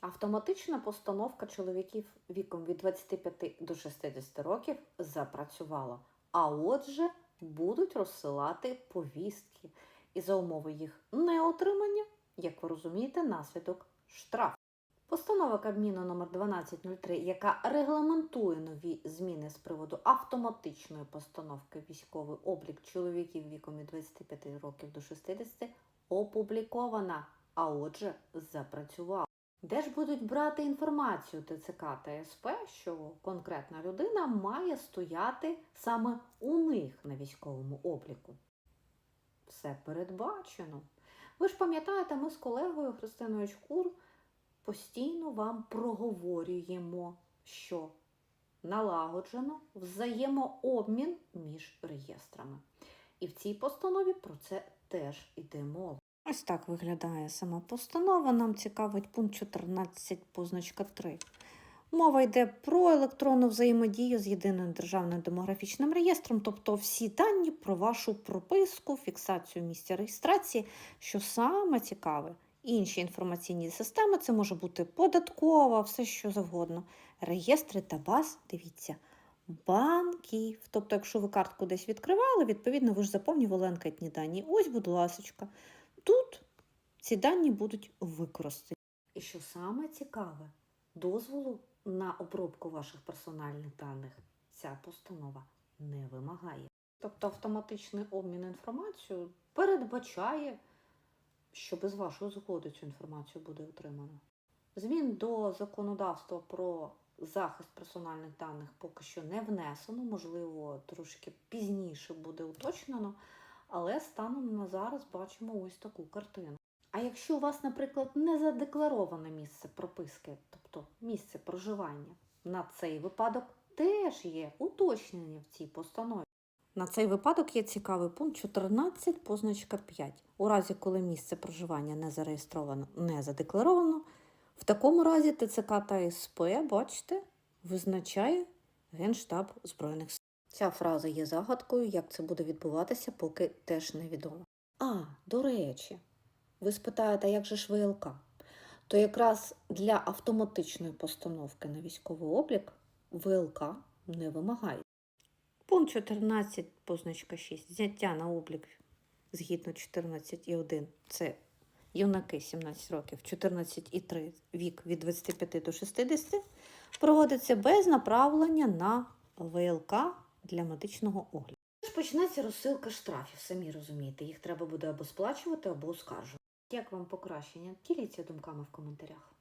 Автоматична постановка чоловіків віком від 25 до 60 років запрацювала. А отже, будуть розсилати повістки. І за умови їх неотримання, як ви розумієте, наслідок штраф. Постанова Кабміну номер 1203, яка регламентує нові зміни з приводу автоматичної постановки військовий облік чоловіків віком від 25 років до 60, опублікована, а отже, запрацювала. Де ж будуть брати інформацію ТЦК та СП, що конкретна людина має стояти саме у них на військовому обліку? Все передбачено. Ви ж пам'ятаєте, ми з колегою Христиною Чкур постійно вам проговорюємо, що налагоджено взаємообмін між реєстрами. І в цій постанові про це теж йде мова. Ось так виглядає сама постанова. Нам цікавить пункт 14, позначка 3. Мова йде про електронну взаємодію з єдиним державним демографічним реєстром, тобто всі дані про вашу прописку, фіксацію місця реєстрації, що саме цікаве. Інші інформаційні системи це може бути податкова, все що завгодно. Реєстри та баз, дивіться, банків. Тобто, якщо ви картку десь відкривали, відповідно, ви ж заповнювали анкетні дані. Ось, будь ласочка, тут ці дані будуть використані. І що саме цікаве, дозволу на обробку ваших персональних даних ця постанова не вимагає. Тобто автоматичний обмін інформацією передбачає, що без вашої згоди цю інформацію буде отримано. Змін до законодавства про захист персональних даних поки що не внесено, можливо, трошки пізніше буде уточнено, але станом на зараз бачимо ось таку картину. А якщо у вас, наприклад, не задеклароване місце прописки, тобто місце проживання, на цей випадок теж є уточнення в цій постанові. На цей випадок є цікавий пункт 14, позначка 5. У разі, коли місце проживання не зареєстровано, не задекларовано, в такому разі ТЦК та СП, бачите, визначає Генштаб Збройних сил. Ця фраза є загадкою, як це буде відбуватися, поки теж невідомо. А, до речі, ви спитаєте, як же ж ВЛК? То якраз для автоматичної постановки на військовий облік ВЛК не вимагає. Пункт 14, позначка 6. Зняття на облік згідно 14,1 це юнаки 17 років, 14,3 вік від 25 до 60 проводиться без направлення на ВЛК для медичного огляду. Почнеться розсилка штрафів, самі розумієте. Їх треба буде або сплачувати, або оскаржувати. Як вам покращення? Діліться думками в коментарях.